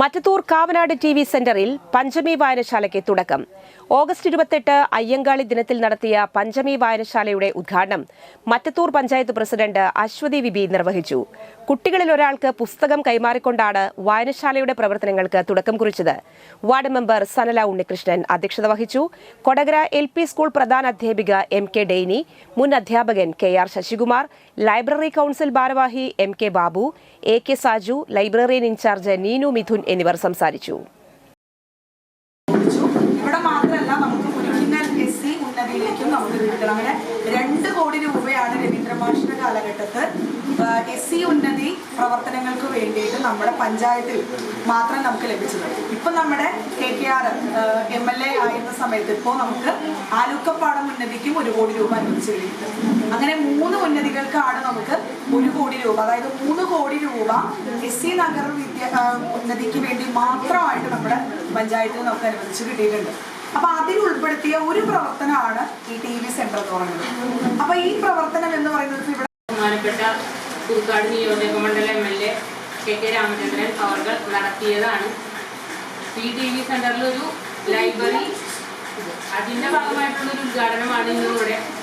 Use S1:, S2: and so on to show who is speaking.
S1: Mattathur Kavanad T V സെന്ററിൽ പഞ്ചമി വായനശാലയ്ക്ക് തുടക്കം. August ഇരുപത്തെട്ട് അയ്യങ്കാളി ദിനത്തിൽ നടത്തിയ പഞ്ചമി വായനശാലയുടെ ഉദ്ഘാടനം Mattathur panchayat president Aswathy V B നിർവഹിച്ചു. കുട്ടികളിൽ ഒരാൾക്ക് പുസ്തകം കൈമാറിക്കൊണ്ടാണ് വായനശാലയുടെ പ്രവർത്തനങ്ങൾക്ക് തുടക്കം കുറിച്ചത്. വാർഡ് മെമ്പർ സനല ഉണ്ണികൃഷ്ണൻ അധ്യക്ഷത വഹിച്ചു. കൊടകര എൽ പി സ്കൂൾ പ്രധാന അധ്യാപിക എം കെ ഡെയ്നി മുൻ അധ്യാപകൻ K R Sasikumar library council ഭാരവാഹി M K Babu A K Saju librarian in charge Neenu Mithun എന്നിവർ സംസാരിച്ചു.
S2: ഇവിടെ മാത്രമല്ല നമുക്ക് ഒറിജിനൽ എസ് സി നമുക്ക് കിട്ടണം. അങ്ങനെ രണ്ട് കോടി രൂപയാണ് രവീന്ദ്രമാഷിന്റെ കാലഘട്ടത്ത് എസ് സി ഉന്നതി പ്രവർത്തനങ്ങൾക്ക് വേണ്ടിയിട്ട് നമ്മുടെ പഞ്ചായത്തിൽ മാത്രം നമുക്ക് ലഭിച്ചത്. ഇപ്പൊ നമ്മുടെ K K R M L A ആയിരുന്ന സമയത്ത് ഇപ്പോ നമുക്ക് ആലുക്കപ്പാടം ഉന്നതിക്കും ഒരു കോടി രൂപ അനുവദിച്ചു കഴിഞ്ഞിട്ടുണ്ട് അങ്ങനെ മൂന്ന് ഉന്നതികൾക്കാണ് നമുക്ക് ഒരു കോടി രൂപ അതായത് മൂന്ന് കോടി രൂപ എസ് സി നഗർ വിദ്യ ഉന്നതിക്ക് വേണ്ടി മാത്രമായിട്ട് നമ്മുടെ പഞ്ചായത്തിൽ നമുക്ക് അനുവദിച്ച് കിട്ടിയിട്ടുണ്ട്. അപ്പൊ അതിൽ ഉൾപ്പെടുത്തിയ ഒരു പ്രവർത്തനമാണ് ഈ ടി വി സെന്റർ എന്ന് പറയുന്നത്. അപ്പൊ ഈ പ്രവർത്തനം എന്ന് പറയുന്നത് ഇവിടെ
S3: ബഹുമാനപ്പെട്ട പുതുക്കാട് നിയോജക M L A K K Ramachandran അവർ നടത്തിയതാണ്. ഈ ടി വി സെന്ററിൽ ഒരു ലൈബ്രറി അതിന്റെ ഭാഗമായിട്ടുള്ള ഒരു ഉദ്ഘാടനമാണ് ഇന്നിവിടെ